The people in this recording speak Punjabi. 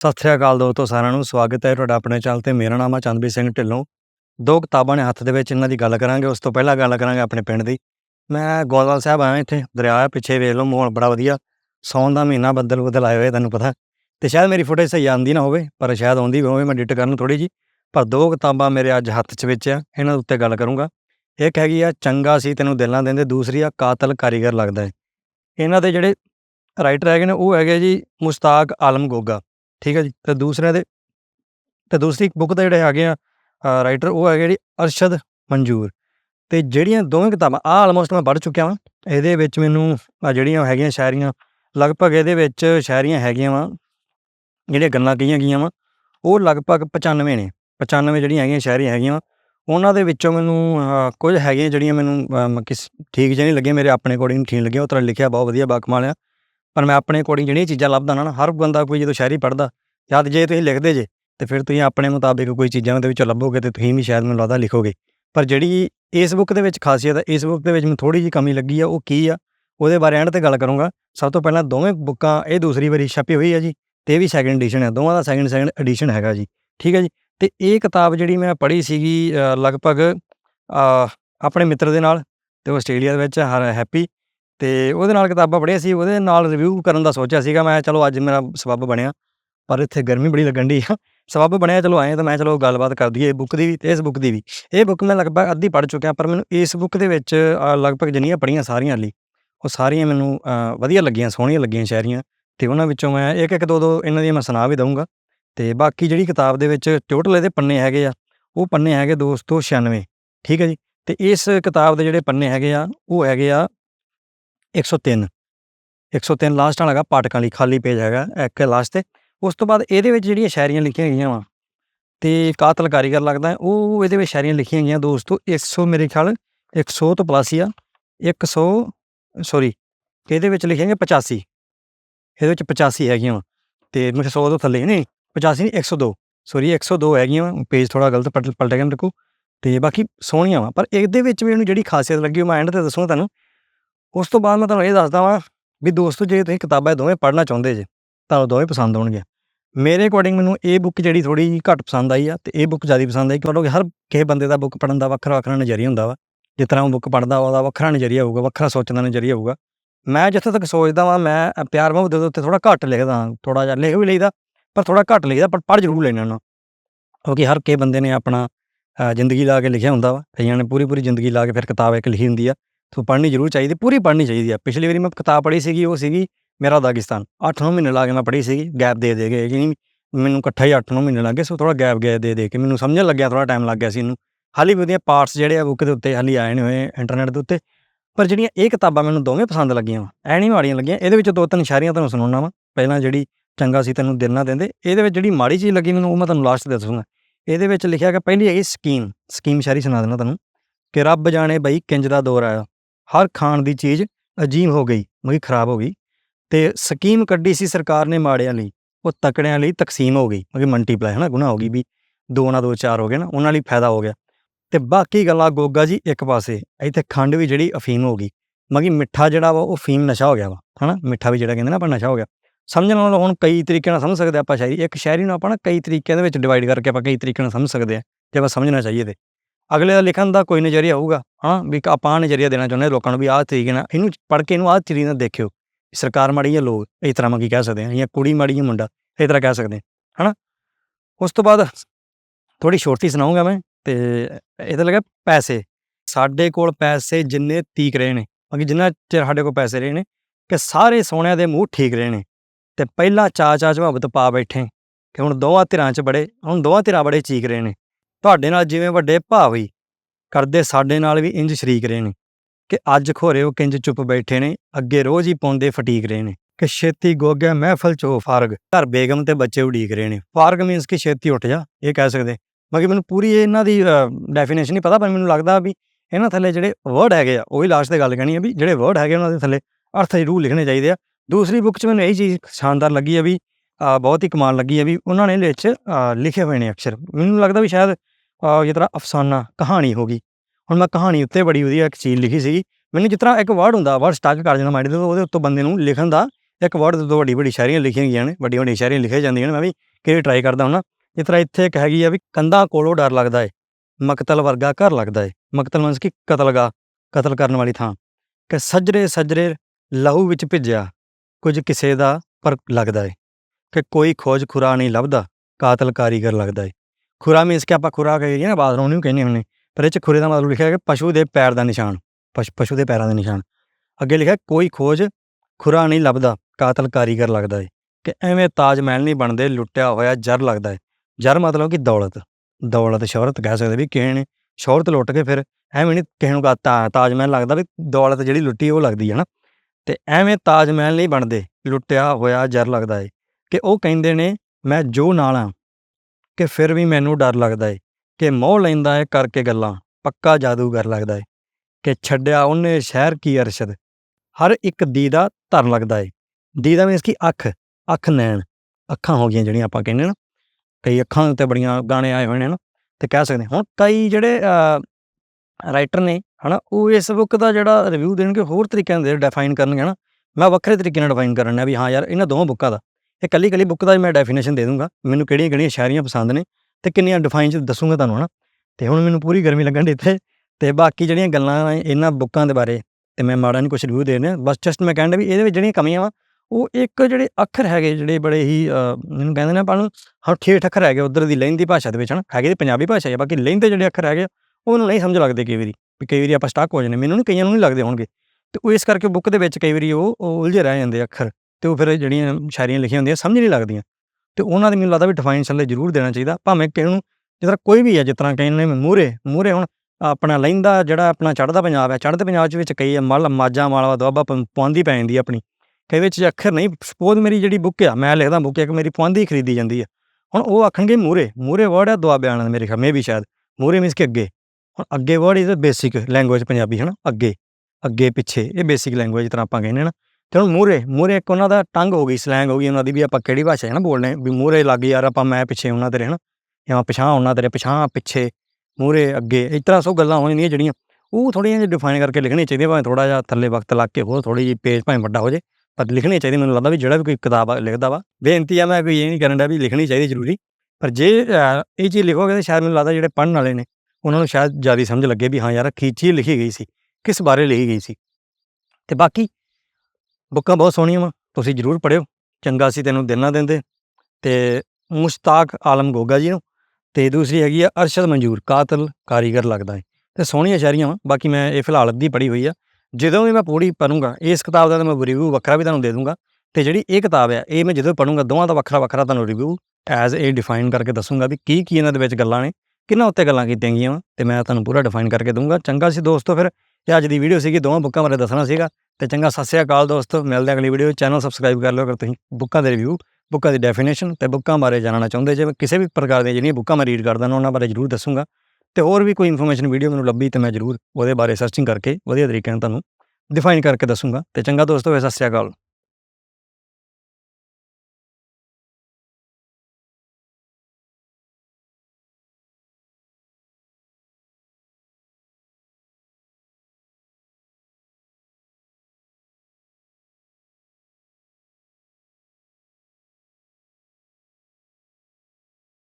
ਸਤਿ ਸ੍ਰੀ ਅਕਾਲ ਦੋਸਤੋ, ਸਾਰਿਆਂ ਨੂੰ ਸਵਾਗਤ ਹੈ ਤੁਹਾਡਾ ਆਪਣੇ ਚੈਨਲ ਤੇ। ਮੇਰਾ ਨਾਮ ਹੈ ਚੰਦਬੀਰ ਸਿੰਘ ਢਿੱਲੋਂ। ਦੋ ਕਿਤਾਬਾਂ ਨੇ ਹੱਥ ਦੇ ਵਿੱਚ, ਇਹਨਾਂ ਦੀ ਗੱਲ ਕਰਾਂਗੇ, ਉਸ ਤੋਂ ਪਹਿਲਾਂ ਗੱਲ ਕਰਾਂਗੇ ਆਪਣੇ ਪਿੰਡ ਦੀ। ਮੈਂ ਗੋਦਵਾਲ ਸਾਹਿਬ ਆਇਆ ਇੱਥੇ, ਦਰਿਆ ਪਿੱਛੇ ਵੇਖ ਲਓ, ਮਾਹੌਲ ਬੜਾ ਵਧੀਆ। ਸੌਣ ਦਾ ਮਹੀਨਾ ਬੱਦਲ ਬੱਦਲ ਆਏ ਹੋਏ ਤੁਹਾਨੂੰ ਪਤਾ। ਤੇ ਸ਼ਾਇਦ ਮੇਰੀ ਫੁਟੇਜ ਸਹੀ ਆਉਂਦੀ ਨਾ ਹੋਵੇ, ਪਰ ਸ਼ਾਇਦ ਆਉਂਦੀ ਵੀ ਹੋਵੇ, ਮੈਂ ਐਡਿਟ ਕਰਨ ਥੋੜੀ ਜੀ ਪਰ ਦੋ ਕਿਤਾਬਾਂ ਮੇਰੇ ਅੱਜ ਹੱਥ 'ਚ ਵਿੱਚ ਆ, ਇਹਨਾਂ ਦੇ ਉੱਤੇ ਗੱਲ ਕਰੂੰਗਾ। ਇੱਕ ਹੈਗੀ ਆ, ਚੰਗਾ ਸੀ ਤੈਨੂੰ ਦਿਲਾਂ ਦਿੰਦੇ, ਦੂਸਰੀ ਆ, ਕਾਤਲ ਕਾਰੀਗਰ ਲੱਗਦਾ ਹੈ ਇਹਨਾਂ ਦੇ ਜਿਹੜੇ ਰਾਈਟਰ ਹੈਗੇ ਨੇ, ਉਹ ਹੈਗੇ ਜੀ ਮੁਸ਼ਤਾਕ ਆਲਮ ਗੋਗਾ ਠੀਕ ਹੈ ਜੀ? ਤੇ ਦੂਸਰੇ ਦੇ, ਤੇ ਦੂਸਰੀ ਬੁੱਕ ਦੇ ਜਿਹੜੇ ਹੈਗੇ ਆ ਰਾਈਟਰ ਉਹ ਹੈਗੇ ਜਿਹੜੀ ਅਰਸ਼ਦ ਮਨਜੂਰ ਤੇ ਜਿਹੜੀਆਂ ਦੋਵੇਂ ਕਿਤਾਬਾਂ ਆ ਆਲਮੋਸਟ ਮੈਂ ਪੜ੍ਹ ਚੁੱਕਿਆ ਵਾਂ, ਇਹਦੇ ਵਿੱਚ ਮੈਨੂੰ ਆ ਜਿਹੜੀਆਂ ਹੈਗੀਆਂ ਸ਼ਾਇਰੀਆਂ, ਲਗਭਗ ਇਹਦੇ ਵਿੱਚ ਸ਼ਾਇਰੀਆਂ ਹੈਗੀਆਂ ਵਾਂ, ਜਿਹੜੀਆਂ ਗੱਲਾਂ ਕਹੀਆਂ ਗਈਆਂ ਵਾਂ, ਉਹ ਲਗਭਗ 95 ਨੇ। 95 ਜਿਹੜੀਆਂ ਹੈਗੀਆਂ ਸ਼ਾਇਰੀਆਂ ਹੈਗੀਆਂ ਵਾਂ, ਉਹਨਾਂ ਦੇ ਵਿੱਚੋਂ ਮੈਨੂੰ ਕੁਝ ਹੈਗੀਆਂ ਜਿਹੜੀਆਂ ਮੈਨੂੰ ਕਿਸ, ਠੀਕ ਜਿਹੀ ਨਹੀਂ ਲੱਗੀਆਂ, ਮੇਰੇ ਆਪਣੇ ਅਕੋਰਡਿੰਗ ਠੀਕ ਲੱਗੀਆਂ, ਉਹ ਤਰ੍ਹਾਂ ਲਿਖਿਆ, ਬਹੁਤ ਵਧੀਆ, ਬਾਕਮਾਲ ਆ। ਪਰ ਮੈਂ ਆਪਣੇ ਅਕੋਰਡਿੰਗ ਜਿਹੜੀਆਂ ਚੀਜ਼ਾਂ ਲੱਭਦਾ ਨਾ ਨਾ, ਹਰ ਬੰਦਾ ਕੋਈ ਜਦੋਂ ਸ਼ਾਇਰੀ ਪੜ੍ਹਦਾ ਜਦ ਜੇ ਤੁਸੀਂ ਲਿਖਦੇ ਜੇ ਤੇ ਫਿਰ ਤੁਸੀਂ ਆਪਣੇ ਮੁਤਾਬਿਕ ਕੋਈ ਚੀਜ਼ਾਂ ਦੇ ਵਿੱਚੋਂ ਲੱਭੋਗੇ ਤੇ ਤੁਸੀਂ ਵੀ ਸ਼ਾਇਦ ਮੈਨੂੰ ਲੱਗਦਾ ਲਿਖੋਗੇ। ਪਰ ਜਿਹੜੀ ਇਸ ਬੁੱਕ ਦੇ ਵਿੱਚ ਖਾਸੀਅਤ ਹੈ ਇਸ ਬੁੱਕ ਦੇ ਵਿੱਚ ਮੈਨੂੰ ਥੋੜੀ ਜਿਹੀ ਕਮੀ ਲੱਗੀ ਆ ਉਹ ਕੀ ਆ? ਉਹਦੇ ਬਾਰੇ ਐਂਡ ਤੇ ਗੱਲ ਕਰੂੰਗਾ। ਸਭ ਤੋਂ ਪਹਿਲਾਂ ਦੋਵੇਂ ਬੁੱਕਾਂ ਇਹ ਦੂਸਰੀ ਵਾਰੀ ਛਪੀ ਹੋਈ ਹੈ ਜੀ ਤੇ ਇਹ ਵੀ ਸੈਕੰਡ ਐਡੀਸ਼ਨ ਹੈ ਦੋਵਾਂ ਦਾ ਸੈਕੰਡ ਸੈਕੰਡ ਐਡੀਸ਼ਨ ਹੈਗਾ ਜੀ ਠੀਕ ਹੈ ਜੀ? ਤੇ ਇਹ ਕਿਤਾਬ ਜਿਹੜੀ ਮੈਂ ਪੜ੍ਹੀ ਸੀਗੀ ਲਗਭਗ ਆਪਣੇ ਮਿੱਤਰ ਦੇ ਨਾਲ ਤੇ ਆਸਟ੍ਰੇਲੀਆ ਦੇ ਵਿੱਚ ਹਰ ਹੈਪੀ ਤੇ ਉਹਦੇ ਨਾਲ ਕਿਤਾਬਾਂ ਪੜ੍ਹੀਆਂ ਸੀ, ਉਹਦੇ ਨਾਲ ਰਿਵਿਊ ਕਰਨ ਦਾ ਸੋਚਿਆ ਸੀਗਾ, ਮੈਂ ਚਲੋ ਅੱਜ ਮੇਰਾ ਸਬੱਬ ਬਣਿਆ, ਪਰ ਇੱਥੇ ਗਰਮੀ ਬੜੀ ਲੱਗਣ ਦੀ ਆ। ਸਬੱਬ ਬਣਿਆ, ਚਲੋ ਆਏ ਤਾਂ ਮੈਂ ਚਲੋ ਗੱਲਬਾਤ ਕਰ ਦਈਏ ਬੁੱਕ ਦੀ ਵੀ ਤੇ ਇਸ ਬੁੱਕ ਦੀ ਵੀ। ਇਹ ਬੁੱਕ ਮੈਂ ਲਗਭਗ ਅੱਧੀ ਪੜ੍ਹ ਚੁੱਕਿਆ ਪਰ ਮੈਨੂੰ ਇਸ ਬੁੱਕ ਦੇ ਵਿੱਚ ਲਗਭਗ ਜਿੰਨੀਆਂ ਪੜ੍ਹੀਆਂ ਸਾਰੀਆਂ ਲਈ, ਉਹ ਸਾਰੀਆਂ ਮੈਨੂੰ ਵਧੀਆ ਲੱਗੀਆਂ, ਸੋਹਣੀਆਂ ਲੱਗੀਆਂ ਸ਼ਾਇਰੀਆਂ, ਤੇ ਉਹਨਾਂ ਵਿੱਚੋਂ ਮੈਂ ਇੱਕ ਇੱਕ ਦੋ ਦੋ ਇਹਨਾਂ ਦੀਆਂ ਮੈਂ ਸੁਣਾ ਵੀ ਦਊਂਗਾ। ਤੇ ਬਾਕੀ ਜਿਹੜੀ ਕਿਤਾਬ ਦੇ ਵਿੱਚ ਟੋਟਲ ਇਹਦੇ ਪੰਨੇ ਹੈਗੇ ਆ, ਉਹ ਪੰਨੇ ਹੈਗੇ ਦੋਸਤੋ 96 ਠੀਕ ਹੈ ਜੀ? ਤੇ ਇਸ ਕਿਤਾਬ ਦੇ ਜਿਹੜੇ ਪੰਨੇ ਹੈਗੇ ਆ, ਉਹ ਹੈਗੇ ਆ 103 103 ਲਾਸਟ ਵਾਲਾ ਹੈਗਾ, ਪਾਠਕਾਂ ਲਈ ਖਾਲੀ ਪੇਜ ਹੈਗਾ, ਇੱਕ ਲਾਸਟ ਤੇ। ਉਸ ਤੋਂ ਬਾਅਦ ਇਹਦੇ ਵਿੱਚ ਜਿਹੜੀਆਂ ਸ਼ਾਇਰੀਆਂ ਲਿਖੀਆਂ ਗਈਆਂ ਵਾ, ਤੇ ਕਾਤਲ ਕਾਰੀਗਰ ਲੱਗਦਾ, ਉਹ ਇਹਦੇ ਵਿੱਚ ਸ਼ਾਇਰੀਆਂ ਲਿਖੀਆਂ ਗਈਆਂ ਦੋਸਤੋ 100 ਮੇਰੇ ਖਿਆਲ 100 ਤੋਂ ਪਲੱਸ ਹੀ ਆ 100 ਸੌਰੀ ਇਹਦੇ ਵਿੱਚ ਲਿਖेंगे 85 ਇਹਦੇ ਵਿੱਚ 85 ਹੈਗੀਆਂ ਵਾ, ਤੇ ਮੇਰੇ 100 ਤੋਂ ਥੱਲੇ ਨਹੀਂ 85 ਨਹੀਂ 102 ਸੌਰੀ 102 ਹੈਗੀਆਂ ਵਾ ਪੇਜ ਥੋੜਾ ਗਲਤ ਪਲਟ ਪਲਟ ਗਿਆ ਮੇਰੇ ਕੋਲ, ਤੇ ਬਾਕੀ ਸੋਹਣੀਆਂ ਵਾ, ਪਰ ਇਹਦੇ ਵਿੱਚ ਵੀ ਮੈਨੂੰ ਜਿਹੜੀ ਖਾਸੀਅਤ ਲੱਗੀ ਉਹ ਮੈਂ ਐਂਡ ਤੇ ਦੱਸੂਗਾ ਤੁਹਾਨੂੰ ਉਸ ਤੋਂ ਬਾਅਦ ਮੈਂ ਤੁਹਾਨੂੰ ਇਹ ਦੱਸਦਾ ਵਾਂ ਵੀ ਦੋਸਤੋ, ਜੇ ਤੁਸੀਂ ਕਿਤਾਬਾਂ ਦੋਵੇਂ ਪੜ੍ਹਨਾ ਚਾਹੁੰਦੇ ਜੇ ਤੁਹਾਨੂੰ ਦੋਵੇਂ ਪਸੰਦ ਹੋਣਗੇ ਮੇਰੇ ਅਕੋਰਡਿੰਗ ਮੈਨੂੰ ਇਹ ਬੁੱਕ ਜਿਹੜੀ ਥੋੜੀ ਘੱਟ ਪਸੰਦ ਆਈ ਆ, ਤੇ ਇਹ ਬੁੱਕ ਜ਼ਿਆਦਾ ਪਸੰਦ ਆਈ ਕਿਉਂਕਿ ਹਰ ਕਿਸੇ ਬੰਦੇ ਦਾ ਬੁੱਕ ਪੜ੍ਹਨ ਦਾ ਵੱਖਰਾ ਵੱਖਰਾ ਨਜ਼ਰੀਆ ਹੁੰਦਾ ਵਾ। ਜਿਸ ਤਰ੍ਹਾਂ ਉਹ ਬੁੱਕ ਪੜ੍ਹਦਾ, ਉਹਦਾ ਵੱਖਰਾ ਨਜ਼ਰੀਆ ਹੋਊਗਾ, ਵੱਖਰਾ ਸੋਚਣ ਦਾ ਨਜ਼ਰੀਆ ਹੋਊਗਾ। ਮੈਂ ਜਿੱਥੇ ਤੱਕ ਸੋਚਦਾ ਵਾਂ, ਮੈਂ ਪਿਆਰ ਮੁਹੱਬਤ ਦੇ ਉੱਤੇ ਥੋੜਾ ਘੱਟ ਲਿਖਦਾ ਥੋੜਾ ਜਿਹਾ ਲਿਖ ਵੀ ਲਈਦਾ, ਪਰ ਥੋੜਾ ਘੱਟ ਲਿਖਦਾ, ਪਰ ਪੜ੍ਹ ਜ਼ਰੂਰ ਲੈਣਾ ਨਾ ਕਿਉਂਕਿ ਹਰ ਕਿਸੇ ਬੰਦੇ ਨੇ ਆਪਣਾ ਜ਼ਿੰਦਗੀ ਲਾ ਕੇ ਲਿਖਿਆ ਹੁੰਦਾ ਵਾ। ਕਈਆਂ ਨੇ ਪੂਰੀ ਪੂਰੀ ਜ਼ਿੰਦਗੀ ਲਾ ਕੇ ਫਿਰ ਕਿਤਾਬ ਇੱਕ ਲਿਖੀ ਹੁੰਦੀ ਆ। ਸੋ ਪੜ੍ਹਨੀ ਜ਼ਰੂਰ ਚਾਹੀਦੀ, ਪੂਰੀ ਪੜ੍ਹਨੀ ਚਾਹੀਦੀ ਆ। ਪਿਛਲੀ ਵਾਰੀ ਮੈਂ ਕਿਤਾਬ ਪੜ੍ਹੀ ਸੀਗੀ, ਉਹ ਸੀਗੀ ਮੇਰਾ ਦਾਗਿਸਤਾਨ। 8-9 ਮਹੀਨੇ ਲਾ ਕੇ ਮੈਂ ਪੜ੍ਹੀ ਸੀਗੀ, ਗੈਪ ਦੇ ਦੇ ਕੇ ਯਾਨੀ ਮੈਨੂੰ ਇਕੱਠਾ ਹੀ 8-9 ਮਹੀਨੇ ਲੱਗੇ ਸੋ ਥੋੜਾ ਗੈਪ ਗਿਆ ਦੇ ਦੇ ਕੇ ਮੈਨੂੰ ਸਮਝਣ ਲੱਗਿਆ ਥੋੜਾ ਟਾਈਮ ਲੱਗ ਗਿਆ ਸੀ ਇਹਨੂੰ। ਹਾਲੀ ਵੀ ਉਹਦੀਆਂ ਪਾਰਟਸ ਜਿਹੜੇ ਆ ਬੁੱਕ ਦੇ ਉੱਤੇ, ਹਾਲੀ ਆਏ ਨੇ ਹੋਏ ਇੰਟਰਨੈਟ ਦੇ ਉੱਤੇ। ਪਰ ਜਿਹੜੀਆਂ ਇਹ ਕਿਤਾਬਾਂ ਮੈਨੂੰ ਦੋਵੇਂ ਪਸੰਦ ਲੱਗੀਆਂ ਵਾ, ਐ ਨਹੀਂ ਮਾੜੀਆਂ ਲੱਗੀਆਂ, ਇਹਦੇ ਵਿੱਚ ਦੋ ਤਿੰਨ ਸ਼ਾਇਰੀਆਂ ਤੁਹਾਨੂੰ ਸੁਣਾਉਣਾ ਵਾ। ਪਹਿਲਾਂ ਜਿਹੜੀ ਚੰਗਾ ਸੀ ਤੈਨੂੰ ਦਿਲ ਨਾ ਦਿੰਦੇ, ਇਹਦੇ ਵਿੱਚ ਜਿਹੜੀ ਮਾੜੀ ਚੀਜ਼ ਲੱਗੀ ਮੈਨੂੰ, ਉਹ ਮੈਂ ਤੁਹਾਨੂੰ ਲਾਸਟ ਤੇ ਦੱਸੂਗਾ। ਇਹਦੇ ਵਿੱਚ ਲਿਖਿਆ ਗਿਆ ਪਹਿਲੀ ਹੈਗੀ ਸਕੀਮ ਸਕੀਮ ਸ਼ਾਇਰੀ ਸੁਣਾ ਦਿੰਦਾ ਤੁਹਾਨੂੰ ਕਿ ਰੱਬ ਜਾਣੇ ਬਈ ਕਿੰਜ ਦਾ ਦੌਰ ਆਇਆ। ਹਰ ਖਾਣ ਦੀ ਚੀਜ਼ ਅਜੀਬ ਹੋ ਗਈ ਮਗੀ ਖਰਾਬ ਹੋ ਗਈ ਤੇ ਸਕੀਮ ਕੱਢੀ ਸੀ ਸਰਕਾਰ ਨੇ ਮਾੜਿਆਂ ਲਈ, ਉਹ ਤਕੜਿਆਂ ਲਈ ਤਕਸੀਮ ਹੋ ਗਈ ਮਗੀ ਮਲਟੀਪਲਾਈ ਹੈ ਨਾ ਗੁਣਾ ਹੋ ਗਈ ਵੀ ਦੋ ਨਾਲ ਦੋ ਚਾਰ ਹੋ ਗਏ ਨਾ, ਉਹਨਾਂ ਲਈ ਫਾਇਦਾ ਹੋ ਗਿਆ ਤੇ ਬਾਕੀ ਗੱਲਾਂ ਗੋਗਾ ਜੀ ਇੱਕ ਪਾਸੇ, ਇੱਥੇ ਖੰਡ ਵੀ ਜਿਹੜੀ ਅਫੀਮ ਹੋ ਗਈ ਮਗੀ ਮਿੱਠਾ ਜਿਹੜਾ ਵਾ ਉਹ ਫੀਮ ਨਸ਼ਾ ਹੋ ਗਿਆ ਵਾ, ਹਨਾ, ਮਿੱਠਾ ਵੀ ਜਿਹੜਾ ਕਹਿੰਦੇ ਨਾ ਆਪਾਂ ਨਸ਼ਾ ਹੋ ਗਿਆ, ਸਮਝਣ ਨਾਲ ਹੁਣ ਕਈ ਤਰੀਕੇ ਨਾਲ ਸਮਝ ਸਕਦੇ ਆਪਾਂ ਸ਼ਾਇਰੀ, ਇੱਕ ਸ਼ਾਇਰੀ ਨੂੰ ਆਪਾਂ ਨਾ ਕਈ ਤਰੀਕਿਆਂ ਦੇ ਵਿੱਚ ਡਿਵਾਈਡ ਕਰਕੇ ਆਪਾਂ ਕਈ ਤਰੀਕੇ ਨਾਲ ਸਮਝ ਸਕਦੇ ਆ, ਜੇ ਆਪਾਂ ਸਮਝਣਾ ਚਾਹੀਏ ਤੇ। ਅਗਲੇ ਦਾ ਲਿਖਣ ਦਾ ਕੋਈ ਨਜ਼ਰੀਆ ਹੋਊਗਾ, ਹਾਂ, ਵੀ ਆਪਾਂ ਆਹ ਨਜ਼ਰੀਆ ਦੇਣਾ ਚਾਹੁੰਦੇ ਲੋਕਾਂ ਨੂੰ ਵੀ ਆਹ ਤਰੀਕੇ ਨਾਲ, ਇਹਨੂੰ ਪੜ੍ਹ ਕੇ ਇਹਨੂੰ ਆਹ ਤਰੀਕੇ ਨਾਲ ਦੇਖਿਓ ਸਰਕਾਰ ਮਾੜੀ ਹੈ ਲੋਕ, ਇਸ ਤਰ੍ਹਾਂ ਮੈਂ ਕੀ ਕਹਿ ਸਕਦੇ ਹਾਂ, ਜਾਂ ਕੁੜੀ ਮਾੜੀ ਹੈ ਮੁੰਡਾ, ਇਸ ਤਰ੍ਹਾਂ ਕਹਿ ਸਕਦੇ ਹਾਂ, ਹਨਾ? ਉਸ ਤੋਂ ਬਾਅਦ ਥੋੜੀ ਛੋਟੀ ਸੁਣਾਉਂਗਾ ਮੈਂ, ਤੇ ਇਹਦਾ ਲੱਗਾ ਪੈਸੇ, ਸਾਡੇ ਕੋਲ ਪੈਸੇ ਜਿੰਨੇ ਤੀਕ ਰਹੇ ਨੇ ਕਿ ਜਿੰਨਾ ਚਿਰ ਸਾਡੇ ਕੋਲ ਪੈਸੇ ਰਹੇ ਨੇ, ਕਿ ਸਾਰੇ ਸੋਹਣਿਆਂ ਦੇ ਮੂੰਹ ਠੀਕ ਰਹੇ ਨੇ, ਤੇ ਪਹਿਲਾਂ ਚਾ ਚਾ ਝਵਾਬਤ ਪਾ ਬੈਠੇ, ਕਿ ਹੁਣ ਦੋਵਾਂ ਧਿਰਾਂ 'ਚ ਬੜੇ, ਹੁਣ ਦੋਵਾਂ ਧਿਰਾਂ ਬੜੇ ਚੀਕ ਰਹੇ ਨੇ। ਤੁਹਾਡੇ ਨਾਲ ਜਿਵੇਂ ਵੱਡੇ ਭਾਵੀ ਕਰਦੇ, ਸਾਡੇ ਨਾਲ ਵੀ ਇੰਜ ਸ਼ਰੀਕ ਰਹੇ ਨੇ ਕਿ ਅੱਜ ਖੋਰੇ ਉਹ ਕਿੰਜ ਚੁੱਪ ਬੈਠੇ ਨੇ, ਅੱਗੇ ਰੋਜ਼ ਹੀ ਪਾਉਂਦੇ ਫਟੀਕ ਰਹੇ ਨੇ ਕਿ ਛੇਤੀ ਗੋਗਿਆ ਮਹਿਫਲ ਚੋ ਫਾਰਗ, ਘਰ ਬੇਗਮ ਤੇ ਬੱਚੇ ਉਡੀਕ ਰਹੇ ਨੇ। ਫਾਰਗ ਮੀਨਸ ਕਿ ਛੇਤੀ ਉੱਠ ਜਾ, ਇਹ ਕਹਿ ਸਕਦੇ। ਬਾਕੀ ਮੈਨੂੰ ਪੂਰੀ ਇਹਨਾਂ ਦੀ ਡੈਫੀਨੇਸ਼ਨ ਨਹੀਂ ਪਤਾ, ਪਰ ਮੈਨੂੰ ਲੱਗਦਾ ਵੀ ਇਹਨਾਂ ਥੱਲੇ ਜਿਹੜੇ ਵਰਡ ਹੈਗੇ ਆ, ਉਹ ਹੀ ਲਾਸਟ ਤੇ ਗੱਲ ਕਹਿਣੀ ਆ ਵੀ ਜਿਹੜੇ ਵਰਡ ਹੈਗੇ ਉਹਨਾਂ ਦੇ ਥੱਲੇ ਅਰਥ ਜ਼ਰੂਰ ਲਿਖਣੇ ਚਾਹੀਦੇ ਆ। ਦੂਸਰੀ ਬੁੱਕ 'ਚ ਮੈਨੂੰ ਇਹ ਚੀਜ਼ ਸ਼ਾਨਦਾਰ ਲੱਗੀ ਆ ਵੀ ਬਹੁਤ ਹੀ ਕਮਾਲ ਲੱਗੀ ਆ ਵੀ ਉਹਨਾਂ ਨੇ ਵਿੱਚ ਲਿਖੇ ਹੋਏ ਨੇ ਅਕਸ਼ਰ। ਮੈਨੂੰ ਲੱਗਦਾ ਵੀ ਸ਼ਾਇਦ ਅ, ਜਿਸ ਤਰ੍ਹਾਂ ਅਫਸਾਨਾ ਕਹਾਣੀ ਹੋ ਗਈ। ਹੁਣ ਮੈਂ ਕਹਾਣੀ ਉੱਤੇ ਬੜੀ ਵਧੀਆ ਇੱਕ ਚੀਜ਼ ਲਿਖੀ ਸੀਗੀ। ਮੈਨੂੰ ਜਿਸ ਤਰ੍ਹਾਂ ਇੱਕ ਵਰਡ ਹੁੰਦਾ ਵਰਡ ਸਟਕ ਕਰ ਜਾਣਾ ਮਾਈਂਡ ਦੇ ਉਹਦੇ ਉੱਤੋਂ ਬੰਦੇ ਨੂੰ ਲਿਖਣ ਦਾ ਇੱਕ ਵਰਡ ਤੋਂ ਵੱਡੀ ਵੱਡੀ ਸ਼ਾਇਰੀਆਂ ਲਿਖੀਆਂ ਗਈਆਂ ਨੇ ਵੱਡੀਆਂ ਵੱਡੀਆਂ ਸ਼ਾਇਰੀਆਂ ਲਿਖੀਆਂ ਜਾਂਦੀਆਂ ਨੇ ਮੈਂ ਵੀ ਕਿਹੜੀ ਟਰਾਈ ਕਰਦਾ ਹੁੰਨਾ। ਜਿਸ ਤਰ੍ਹਾਂ ਇੱਥੇ ਇੱਕ ਹੈਗੀ ਆ ਵੀ ਕੰਧਾਂ ਕੋਲੋਂ ਡਰ ਲੱਗਦਾ ਏ ਮਕਤਲ ਵਰਗਾ ਘਰ ਲੱਗਦਾ ਏ। ਮਕਤਲ ਮਨਸ ਕਿ ਕਤਲਗਾ ਕਤਲ ਕਰਨ ਵਾਲੀ ਥਾਂ। ਕਿ ਸਜਰੇ ਸਜਰੇ ਲਹੂ ਵਿੱਚ ਭਿੱਜਿਆ ਕੁਝ ਕਿਸੇ ਦਾ ਪਰ ਲੱਗਦਾ ਏ। ਕਿ ਕੋਈ ਖੋਜ ਖੁਰਾ ਨਹੀਂ ਲੱਭਦਾ ਕਾਤਲ ਕਾਰੀਗਰ ਲੱਗਦਾ ਏ। ਖੁਰਾ ਮੀਨਸ ਕਿ ਆਪਾਂ ਖੁਰਾ ਕਹੀਏ ਨਾ ਬਾਥਰੂਮ ਨੂੰ ਕਹਿੰਦੇ ਹੁੰਨੇ ਪਰ ਇਹ ਚ ਖੁਰੇ ਦਾ ਮਤਲਬ ਲਿਖਿਆ ਹੈ ਕਿ ਪਸ਼ੂ ਦੇ ਪੈਰ ਦਾ ਨਿਸ਼ਾਨ, ਪਸ਼- ਪਸ਼ੂ ਦੇ ਪੈਰਾਂ ਦੇ ਨਿਸ਼ਾਨ। ਅੱਗੇ ਲਿਖਿਆ ਕੋਈ ਖੋਜ ਖੁਰਾ ਨਹੀਂ ਲੱਭਦਾ ਕਾਤਲ ਕਾਰੀਗਰ ਲੱਗਦਾ ਏ। ਕਿ ਐਵੇਂ ਤਾਜ ਮਹਿਲ ਨਹੀਂ ਬਣਦੇ, ਲੁੱਟਿਆ ਹੋਇਆ ਜਰ ਲੱਗਦਾ ਏ। ਜਰ ਮਤਲਬ ਕਿ ਦੌਲਤ ਦੌਲਤ ਸ਼ੋਹਰਤ ਕਹਿ ਸਕਦੇ ਵੀ ਕਿਸੇ ਨੇ ਸ਼ੋਹਰਤ ਲੁੱਟ ਕੇ ਫਿਰ ਐਵੇਂ ਨਹੀਂ ਕਿਸੇ ਨੂੰ ਕਹਾ ਤਾ- ਤਾਜ ਮਹਿਲ ਲੱਗਦਾ ਵੀ ਦੌਲਤ ਜਿਹੜੀ ਲੁੱਟੀ ਉਹ ਲੱਗਦੀ ਹੈ ਨਾ। ਤੇ ਐਵੇਂ ਤਾਜ ਮਹਿਲ ਨਹੀਂ ਬਣਦੇ, ਲੁੱਟਿਆ ਹੋਇਆ ਜਰ ਲੱਗਦਾ ਏ। ਕਿ ਉਹ ਕਹਿੰਦੇ ਨੇ, ਮੈਂ ਜੋ ਨਾਲ ਨਾਲਾਂ ਕਿ ਫਿਰ ਵੀ ਮੈਨੂੰ ਡਰ ਲੱਗਦਾ ਏ ਕਿ ਮੋਹ ਲੈਂਦਾ ਏ ਕਰਕੇ ਗੱਲਾਂ, ਪੱਕਾ ਜਾਦੂਗਰ ਲੱਗਦਾ ਏ ਕਿ ਛੱਡਿਆ ਉਹਨੇ ਸ਼ਹਿਰ ਕੀ ਅਰਸ਼ਦ। ਹਰ ਇੱਕ ਦੀਦਾ ਧਰ ਲੱਗਦਾ ਏ। ਦੀਦਾ ਮੀਨਸ ਕਿ ਅੱਖ ਅੱਖ ਨੈਣ, ਅੱਖਾਂ ਹੋ ਗਈਆਂ ਜਿਹੜੀਆਂ ਆਪਾਂ ਕਹਿੰਦੇ ਨਾ। ਕਈ ਅੱਖਾਂ ਉੱਤੇ ਬੜੀਆਂ ਗਾਣੇ ਆਏ ਹੋਏ ਨੇ ਨਾ ਤੇ ਕਹਿ ਸਕਦੇ ਹੁਣ ਕਈ ਜਿਹੜੇ ਰਾਈਟਰ ਨੇ ਹਨਾ, ਉਹ ਇਸ ਬੁੱਕ ਦਾ ਜਿਹੜਾ ਰਿਵਿਊ ਦੇਣਗੇ, ਹੋਰ ਤਰੀਕਿਆਂ ਦੇ ਡਿਫਾਈਨ ਕਰਨਗੇ ਹਨਾ। ਮੈਂ ਵੱਖਰੇ ਤਰੀਕੇ ਨਾਲ ਡਿਫਾਈਨ ਕਰਨਾ ਵੀ ਹਾਂ ਯਾਰ ਇਹਨਾਂ ਦੋਵਾਂ ਬੁੱਕਾਂ ਦਾ ਇਹ ਕੱਲੀ ਕੱਲੀ ਬੁੱਕ ਦਾ ਮੈਂ ਡੈਫੀਨੇਸ਼ਨ ਦੇ ਦੂੰਗਾ। ਮੈਨੂੰ ਕਿਹੜੀਆਂ ਕਿਹੜੀਆਂ ਸ਼ਾਇਰੀਆਂ ਪਸੰਦ ਨੇ ਤੇ ਕਿੰਨੀਆਂ ਡਿਫਾਈਨ ਚ ਦੱਸੂਗਾ ਤੁਹਾਨੂੰ ਹਨਾ। ਤੇ ਹੁਣ ਮੈਨੂੰ ਪੂਰੀ ਗਰਮੀ ਲੱਗਣ ਦੀ ਇੱਥੇ ਤੇ ਬਾਕੀ ਜਿਹੜੀਆਂ ਗੱਲਾਂ ਨੇ ਇਹਨਾਂ ਬੁੱਕਾਂ ਦੇ ਬਾਰੇ ਤੇ ਮੈਂ ਮਾੜਾ ਨਹੀਂ ਕੁਝ ਰਿਵਿਊ ਦੇ ਰਿਹਾ ਬਸ ਜਸਟ ਮੈਂ ਕਹਿੰਦਾ ਵੀ ਇਹਦੇ ਵਿੱਚ ਜਿਹੜੀਆਂ ਕਮੀਆਂ ਵਾ ਉਹ ਇੱਕ ਜਿਹੜੇ ਅੱਖਰ ਹੈਗੇ ਜਿਹੜੇ ਬੜੇ ਹੀ ਮੈਨੂੰ ਕਹਿੰਦੇ ਨੇ ਆਪਾਂ ਨੂੰ ਹਾਂ ਠੇਠ ਅੱਖਰ ਹੈਗੇ ਉਧਰ ਦੀ ਲਹਿੰਦੀ ਭਾਸ਼ਾ ਦੇ ਵਿੱਚ ਹਨ। ਹੈਗੇ ਤੇ ਪੰਜਾਬੀ ਭਾਸ਼ਾ ਹੈ ਬਾਕੀ ਲਹਿੰਦੇ ਜਿਹੜੇ ਅੱਖਰ ਹੈਗੇ ਆ, ਉਹਨੂੰ ਨਹੀਂ ਸਮਝ ਲੱਗਦੇ ਕਈ ਵਾਰੀ ਵੀ ਕਈ ਵਾਰੀ ਆਪਾਂ ਸਟਕ ਹੋ ਜਾਂਦੇ ਮੈਨੂੰ ਨਹੀਂ ਕਈਆਂ ਨੂੰ ਨਹੀਂ ਲੱਗਦੇ ਹੋਣਗੇ। ਤੇ ਉਹ ਇਸ ਕਰਕੇ ਬੁੱਕ ਦੇ ਵਿੱਚ ਕਈ ਵਾਰੀ ਉਹ ਉਹ ਉਲਝੇ ਰਹਿ ਜਾਂਦੇ ਅੱਖਰ। ਤੇ ਉਹ ਫਿਰ ਜਿਹੜੀਆਂ ਸ਼ਾਇਰੀਆਂ ਲਿਖੀਆਂ ਹੁੰਦੀਆਂ, ਸਮਝ ਨਹੀਂ ਲੱਗਦੀਆਂ। ਤੇ ਉਹਨਾਂ ਦੇ ਮੈਨੂੰ ਲੱਗਦਾ ਵੀ ਡਿਫਾਈਨ ਥੱਲੇ ਜ਼ਰੂਰ ਦੇਣਾ ਚਾਹੀਦਾ। ਭਾਵੇਂ ਕਿਸੇ ਨੂੰ, ਜਿਸ ਤਰ੍ਹਾਂ ਕੋਈ ਵੀ ਹੈ ਜਿਸ ਤਰ੍ਹਾਂ ਕਹਿੰਦੇ ਨੇ ਮੂਰੇ ਮੂਰੇ ਹੁਣ ਆਪਣਾ ਲੈਂਦਾ, ਜਿਹੜਾ ਆਪਣਾ ਚੜ੍ਹਦਾ ਪੰਜਾਬ ਹੈ ਚੜ੍ਹਦੇ ਪੰਜਾਬ ਚ ਵਿੱਚ ਕਈ ਮਲ, ਮਾਝਾ, ਮਾਲਵਾ, ਦੁਆਬਾ ਪ- ਪੁਆਂਦੀ ਪੈ ਜਾਂਦੀ ਹੈ ਆਪਣੀ। ਕਈ ਵਿੱਚ ਅੱਖਰ ਨਹੀਂ, ਸਪੋਜ਼ ਮੇਰੀ ਜਿਹੜੀ ਬੁੱਕ ਆ, ਮੈਂ ਲਿਖਦਾ ਬੁੱਕ ਇੱਕ ਮੇਰੀ ਪੁਆਂਦੀ ਖਰੀਦੀ ਜਾਂਦੀ ਆ। ਹੁਣ ਉਹ ਆਖਣਗੇ ਮੂਰੇ ਮੂਰੇ ਵਰਡ ਹੈ ਦੁਆਬੇ ਆਣਾ ਮੇਰੇ ਖਿਆਲ ਮੇ ਵੀ ਸ਼ਾਇਦ। ਮੂਰੇ ਮੀਨਸ ਕਿ ਅੱਗੇ। ਹੁਣ ਅੱਗੇ word is basic language Punjabi ਹੈ ਨਾ ਅੱਗੇ ਅੱਗੇ, ਪਿੱਛੇ, ਇਹ ਬੇਸਿਕ ਲੈਂਗੁਏਜ ਤਰ੍ਹਾਂ ਆਪਾਂ ਕਹਿੰਦੇ ਨਾ। ਤੇ ਹੁਣ ਮੂਰੇ ਮੂਰੇ ਇੱਕ ਉਹਨਾਂ ਦਾ ਟੰਗ ਹੋ ਗਈ ਸਲੈਂਗ ਹੋ ਗਈ, ਉਹਨਾਂ ਦੀ ਵੀ ਆਪਾਂ ਕਿਹੜੀ ਭਾਸ਼ਾ ਹੈ ਨਾ ਬੋਲਨੇ ਵੀ ਮੂਰੇ ਲੱਗ ਯਾਰ ਆਪਾਂ ਮੈਂ ਪਿੱਛੇ ਉਹਨਾਂ ਤੇਰੇ ਹਨਾ, ਜਾਂ ਪਿਛਾਂ ਉਹਨਾਂ ਤੇਰੇ ਪਿਛਾਂ ਪਿੱਛੇ ਮੂਰੇ ਅੱਗੇ, ਇਸ ਤਰ੍ਹਾਂ ਸੋ ਗੱਲਾਂ ਹੋ ਜਾਂਦੀਆਂ ਜਿਹੜੀਆਂ, ਉਹ ਥੋੜ੍ਹੀਆਂ ਜਿਹੀਆਂ ਡਿਫਾਈਨ ਕਰਕੇ ਲਿਖਣੀਆਂ ਚਾਹੀਦੀਆਂ, ਭਾਵੇਂ ਥੋੜਾ ਜਿਹਾ ਥੱਲੇ ਵਕਤ ਲੱਗ ਕੇ ਹੋਰ ਥੋੜੀ ਜਿਹੀ ਪੇਜ ਭਾਵੇਂ ਵੱਡਾ ਹੋ ਜੇ ਪਰ ਲਿਖਣੀ ਚਾਹੀਦੀ ਮੈਨੂੰ ਲੱਗਦਾ ਵੀ ਜਿਹੜਾ ਵੀ ਕੋਈ ਕਿਤਾਬ ਲਿਖਦਾ ਵਾ, ਬੇਨਤੀ ਆ ਮੈਂ ਕੋਈ ਇਹ ਨਹੀਂ ਕਰਨ ਦਾ ਵੀ ਲਿਖਣੀ ਚਾਹੀਦੀ ਜ਼ਰੂਰੀ, ਪਰ ਜੇ ਇਹ ਚੀਜ਼ ਲਿਖੋਗੇ ਤਾਂ ਸ਼ਾਇਦ ਮੈਨੂੰ ਲੱਗਦਾ ਜਿਹੜੇ ਪੜ੍ਹਨ ਵਾਲੇ ਨੇ, ਉਹਨਾਂ ਨੂੰ ਸ਼ਾਇਦ ਜ਼ਿਆਦਾ ਸਮਝ ਲੱਗੇ ਵੀ ਹਾਂ ਯਾਰ ਕੀ ਚੀਜ਼ ਲਿਖੀ ਗਈ ਸੀ, ਕਿਸ ਬਾਰੇ ਲਿਖੀ ਗਈ ਸੀ। ਤੇ ਬਾਕੀ ਬੁੱਕਾਂ ਬਹੁਤ ਸੋਹਣੀਆਂ ਵਾ, ਤੁਸੀਂ ਜ਼ਰੂਰ ਪੜ੍ਹਿਓ, ਚੰਗਾ ਸੀ ਤੈਨੂੰ ਦਿਲ ਨਾ ਦਿੰਦੇ। ਤੇ ਮੁਸ਼ਤਾਕ ਆਲਮ ਗੋਗਾ ਜੀ ਨੂੰ, ਤੇ ਦੂਸਰੀ ਹੈਗੀ ਆ ਅਰਸ਼ਦ ਮਨਜੂਰ ਕਾਤਲ ਕਾਰੀਗਰ ਲੱਗਦਾ ਹੈ ਤੇ ਸੋਹਣੀਆਂ ਸ਼ਾਇਰੀਆਂ ਵਾ, ਬਾਕੀ ਮੈਂ ਇਹ ਫਿਲਹਾਲ ਅੱਧੀ ਪੜ੍ਹੀ ਹੋਈ ਆ। ਜਦੋਂ ਵੀ ਮੈਂ ਪੂਰੀ ਪੜੂੰਗਾ ਇਸ ਕਿਤਾਬ ਦਾ ਮੈਂ ਰਿਵਿਊ ਵੱਖਰਾ ਵੀ ਤੁਹਾਨੂੰ ਦੇ ਦੂੰਗਾ। ਤੇ ਜਿਹੜੀ ਇਹ ਕਿਤਾਬ ਆ, ਇਹ ਮੈਂ ਜਦੋਂ ਪੜੂੰਗਾ ਦੋਵਾਂ ਦਾ ਵੱਖਰਾ ਵੱਖਰਾ ਤੁਹਾਨੂੰ ਰਿਵਿਊ ਐਜ਼ ਇਹ ਡਿਫਾਈਨ ਕਰਕੇ ਦੱਸੂੰਗਾ ਵੀ ਕੀ ਕੀ ਇਹਨਾਂ ਦੇ ਵਿੱਚ ਗੱਲਾਂ ਨੇ, ਕਿੰਨਾ ਉੱਤੇ ਗੱਲਾਂ ਕੀਤੀਆਂ ਗਈਆਂ ਵਾ, ਤੇ ਮੈਂ ਤੁਹਾਨੂੰ ਪੂਰਾ ਡਿਫਾਈਨ ਕਰਕੇ ਦੂੰਗਾ ਚੰਗਾ ਸੀ ਦੋਸਤੋ ਫਿਰ, ਇਹ ਅੱਜ ਦੀ ਵੀਡੀਓ ਸੀਗੀ, ਦੋਵਾਂ ਬੁੱਕਾਂ ਬਾਰੇ ਦੱਸਣਾ ਸੀਗਾ। ਤੇ ਚੰਗਾ, ਸਤਿ ਸ਼੍ਰੀ ਅਕਾਲ ਦੋਸਤੋ। ਮਿਲਦੇ ਅਗਲੀ ਵੀਡੀਓ ਚੈਨਲ ਸਬਸਕ੍ਰਾਈਬ ਕਰ ਲਓ ਅਗਰ ਤੁਸੀਂ ਬੁੱਕਾਂ ਦੇ ਰਿਵਿਊ ਬੁੱਕਾਂ ਦੀ ਡੈਫੀਨੇਸ਼ਨ ਤੇ ਬੁੱਕਾਂ ਬਾਰੇ ਜਾਣਨਾ ਚਾਹੁੰਦੇ ਜੇ, ਕਿਸੇ ਵੀ ਪ੍ਰਕਾਰ ਦੀਆਂ ਜਿਹੜੀਆਂ ਬੁੱਕਾਂ ਮੈਂ ਰੀਡ ਕਰਦਾ ਨਾ, ਉਹਨਾਂ ਬਾਰੇ ਜ਼ਰੂਰ ਦੱਸੂੰਗਾ। ਤੇ ਹੋਰ ਵੀ ਕੋਈ ਇਨਫੋਰਮੇਸ਼ਨ ਵੀਡੀਓ ਮੈਨੂੰ ਲੱਭੀ ਤੇ ਮੈਂ ਜ਼ਰੂਰ ਉਹਦੇ ਬਾਰੇ ਸਰਚਿੰਗ ਕਰਕੇ ਵਧੀਆ ਤਰੀਕੇ ਨਾਲ ਤੁਹਾਨੂੰ ਡਿਫਾਈਨ ਕਰਕੇ ਦੱਸੂੰਗਾ। ਤੇ ਚੰਗਾ ਦੋਸਤੋ, ਫਿਰ ਸਤਿ ਸ਼੍ਰੀ ਅਕਾਲ।